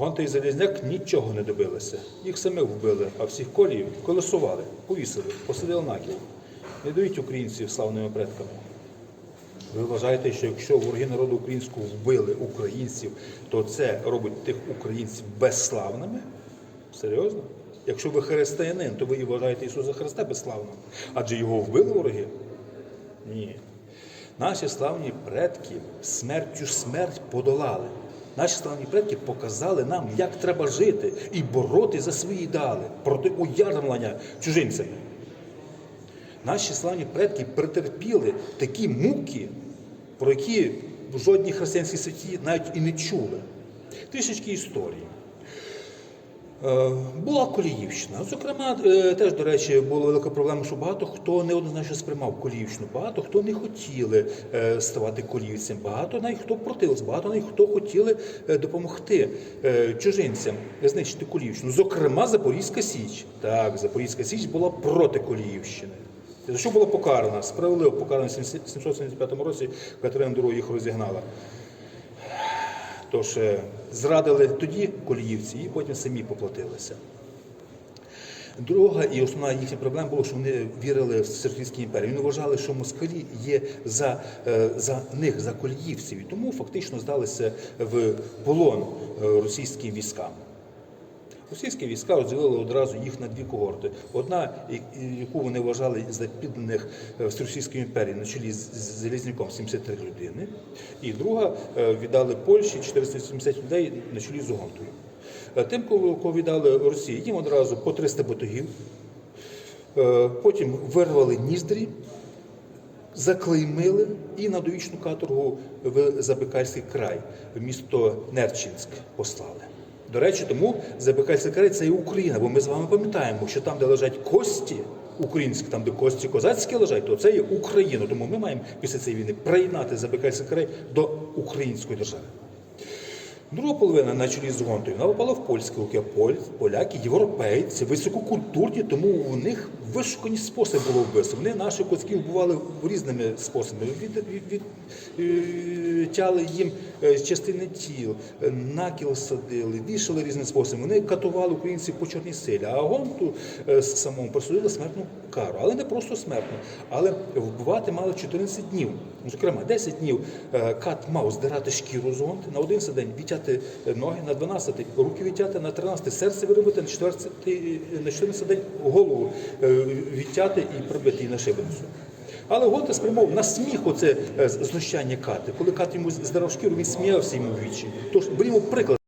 Гонта і Залізняк нічого не добилися. Їх самих вбили, а всіх коліїв колесували, повісили, посадили на кіл. Не дають українців славними предками. Ви вважаєте, що якщо вороги народу українського вбили українців, то це робить тих українців безславними? Серйозно? Якщо ви християнин, то ви і вважаєте Ісуса Христа безславним. Адже його вбили вороги? Ні. Наші славні предки смертю смерть подолали. Наші славні предки показали нам, як треба жити і бороти за свої ідеали проти уярмлення чужинцями. Наші славні предки претерпіли такі муки, про які в жодній християнській святі навіть і не чули. Трішечки історії. Е, Була Коліївщина. Зокрема, е, теж, до речі, була велика проблема, що багато хто неоднозначно сприймав Коліївщину, багато хто не хотіли е, ставати коліївцем, багато навіть хто противився, багато навіть хто хотіли допомогти чужинцям знищити Коліївщину. Зокрема, Запорізька Січ. Так, Запорізька Січ була проти Коліївщини. За що була покарана? Справедливо покарана в 775 році Катерина II їх розігнала. Тож е, зрадили тоді коліївці і потім самі поплатилися. Друга і основна їхня проблема була, що вони вірили в Сергійській імперії. Вони вважали, що москалі є за, е, за них, за коліївців, і тому фактично здалися в полон е, російським військам. Російські війська розділили одразу їх на дві когорти. Одна, яку вони вважали за підданих е, Російської імперії на чолі з Залізняком 73 людини, і друга е, віддали Польщі 470 людей на чолі з Угонтою. Е, Тим, кого віддали Росії, їм одразу по 300 батогів, потім вирвали ніздрі, заклеймили і на довічну каторгу в Забикальський край, в місто Нерчинськ послали. До речі, тому край це і Україна, бо ми з вами пам'ятаємо, що там, де лежать кості українські, там, де кості козацькі лежать, то це є Україна. Тому ми маємо після цієї війни приєднати край до української держави. Друга половина на чолі з Гонтою вона попала в польське оке. Поль, поляки, європейці, висококультурні, тому у них вишукані способи було вбивства. Вони наших козаків вбивали різними способами. Від, від, від, е, тяли їм е, частини тіл, е, накіл садили, вішали різними способами. Вони катували українців по чорній силі, а Гонту самому присудили смертну кару. Але не просто смертну, але вбивати мали 14 днів. Зокрема, 10 днів кат мав здирати шкіру з гонти, на 11 день відтяти ноги, на 12 руки відтяти, на 13 серце виробити, на 14, на 14 день голову е, відтяти і прибити її на шибеницю. Але Гота спрямовував на сміх оце е, знущання кати. Коли кат йому здирав шкіру, він сміявся йому вічі. Тож берімо приклад.